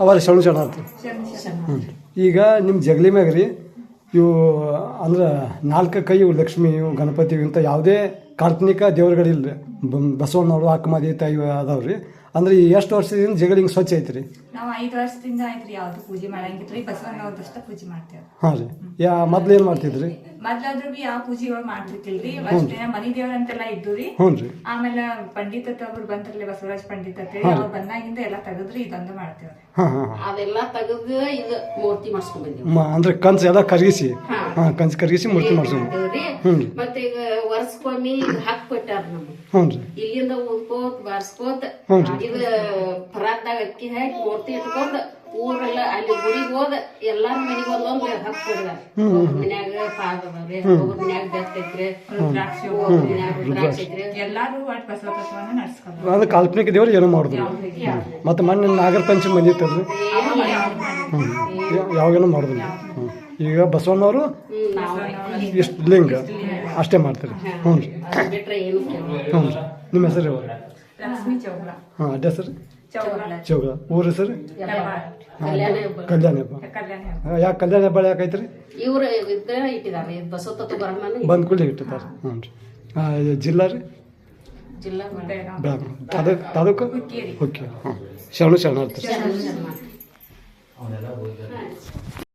ಅವಾಗ ಶರಣ ಶರಣ ಆಯ್ತು ಹ್ಞೂ ಈಗ ನಿಮ್ಮ ಜಗಲಿ ಮ್ಯಾಗ ರೀ ಇವು ಅಂದ್ರೆ ನಾಲ್ಕು ಕೈ ಇವು ಲಕ್ಷ್ಮಿ ಇವು ಗಣಪತಿ ಇಂಥ ಯಾವುದೇ ಕಾಲ್ಪನಿಕ ದೇವರುಗಳಿಲ್ಲ ಬ- ಬಸವಣ್ಣವರು ಅಕ್ಕಮಾದಿ ತಾಯಿ ಅದಾವ ರೀ. ಅಂದ್ರೆ ಈ ಎಷ್ಟು ವರ್ಷದಿಂದ ಜಗಲಿ ಹಿಂಗೆ ಸ್ವಚ್ಛ ಐತ್ರಿ? ರೀ ನಾವು ಐದು ವರ್ಷದಿಂದ ಆಯ್ತ್ರಿ ಯಾವ್ದು ಪೂಜೆ ಮಾಡಂಗಿದ್ರಿ ಬಸವಣ್ಣವ್ರದಷ್ಟ ಪೂಜೆ ಮಾಡ್ತೇವೆ ಹಾಂ ರೀ. ಯಾ ಮೊದ್ಲು ಏನು ಮಾಡ್ತಿದ್ರಿ? ಮೊದ್ಲಾದ್ರೂ ಬಿ ಯಾವ ಪೂಜೆಗಳು ಮಾಡ್ತಿರ್ತಿಲ್ರಿ? ಅಷ್ಟೇ ಮನಿ ದೇವ್ರ ಅಂತೆಲ್ಲ ಇದ್ದು ರೀ ಹ್ಞೂ ರೀ. ಆಮೇಲೆ ಪಂಡಿತ ಒಬ್ರು ಬಂದ್ರಲ್ಲ ಬಸವರಾಜ್ ಪಂಡಿತ ಅವ್ರು ಬಂದಾಗಿಂದ ಎಲ್ಲ ತೆಗದ್ರಿ ಇದೊಂದು ಮಾಡ್ತೇವ್ರಿ. ತೆಗೆದು ಇದು ಮೂರ್ತಿ ಮಾಡಿಸ್ಕೊಂಡ್ ಬಂದೀವಿ. ಮ ಅಂದ್ರೆ ಕಂಚು ಎಲ್ಲ ಕರಗಿಸಿ. ಹಾಂ. ಕರಗಿಸಿ ಮೂರ್ತಿ ಮಾಡ್ಸೋಣ ಮಾಡ್ತೇವ್ರಿ? ಮತ್ತೆ ಈಗ ವರ್ಷಕ್ಕೊಮ್ಮೆ ಹಾಕ್ಬಿಟ್ಟಾರ ನಮ್ಗೆ. ಇಲ್ಲಿಂದ ಬಾರ್ಸ್ಕೋತ್ ಹ್ಞೂ ಇದು ಪರಾತ್ದಾಗ ಅಕ್ಕಿ ಹಾಕಿ ಮೂರ್ತಿ ಇಟ್ಕೊಂಡ್ ಊರೆಲ್ಲ ಅಲ್ಲಿ ಗುಡಿಗೆ ಹೋದ ಎಲ್ಲಾರ ಮನಿಗೆ ಒಂದೊಂದು ಹಾಕ್ಬಿಡ್ದ ಒಬ್ಬರ ಮನ್ಯಾಗ ಪಾದ ಅದಾವ್ರಿ. ಒಬ್ಬರ ಮನ್ಯಾಗ ಬೆತ್ತ ಐತ್ರಿ. ರುದ್ರಾಕ್ಷಿ ಒಬ್ಬರ ಮನ್ಯಾಗ ರುದ್ರಾಕ್ಷಿ ಐತ್ರಿ. ಎಲ್ಲಾರು ಒಟ್ಟು ಬಸವ ತತ್ವನ ನಡ್ಸ್ಕೊಂಡು ಕಾಲ್ಪನಿಕ ದೇವ್ರು ಏನೋ ಮಾಡಿದ್ರು ಮತ್ತೆ ಮೊನ್ನೆ ನಾಗರ ಪಂಚಮಿ ಬಂದಿತ್ತಲ್ರಿ? ಹ್ಞೂ ಯಾವಾಗೇನೋ ಮಾಡಿದ್ರು ಹ್ಞೂ ಈಗ ಬಸವಣ್ಣವರು ಎಷ್ಟು ಇಷ್ಟು ಲಿಂಗ. ಅಷ್ಟೇ ಮಾಡ್ತಾರೆ. ಹ್ಞೂ ರೀ. ಬಿಟ್ರೆ ಏನು ಕೇಳೋಲ್ಲ. ಹ್ಞೂ ರೀ. ನಿಮ್ಮ ಹೆಸರು ಹಾಂ ಅಡ್ಡ ಹೆಸರು ಚೌಳ ಚೌಗ ಊರ ಹೆಸರು ಕಲ್ಯಾಣ ಹಬ್ಬ. ಯಾಕೆ ಕಲ್ಯಾಣ ಹಬ್ಬ ಯಾಕೆ ಐತ್ರಿ ಇವ್ರ ಇದ್ರ ಇಟ್ಟಿದಾರೆ ಇದು ಬಸವತತ್ವ ಬರಮನ ಬಂದ್ ಕೂಡಲೇ ಇಟ್ಟಿದ್ದಾರೆ. ಹ್ಞೂ ರೀ. ಜಿಲ್ಲಾ ರೀ? ಜಿಲ್ಲಾ ಬೆಳಗಾವಿ. ತಾಲೂಕು? ಓಕೆ ಹಾಂ ಶರಣು ಶರಣಾರ್ಥಿ. ಶರಣ ಶರಣ.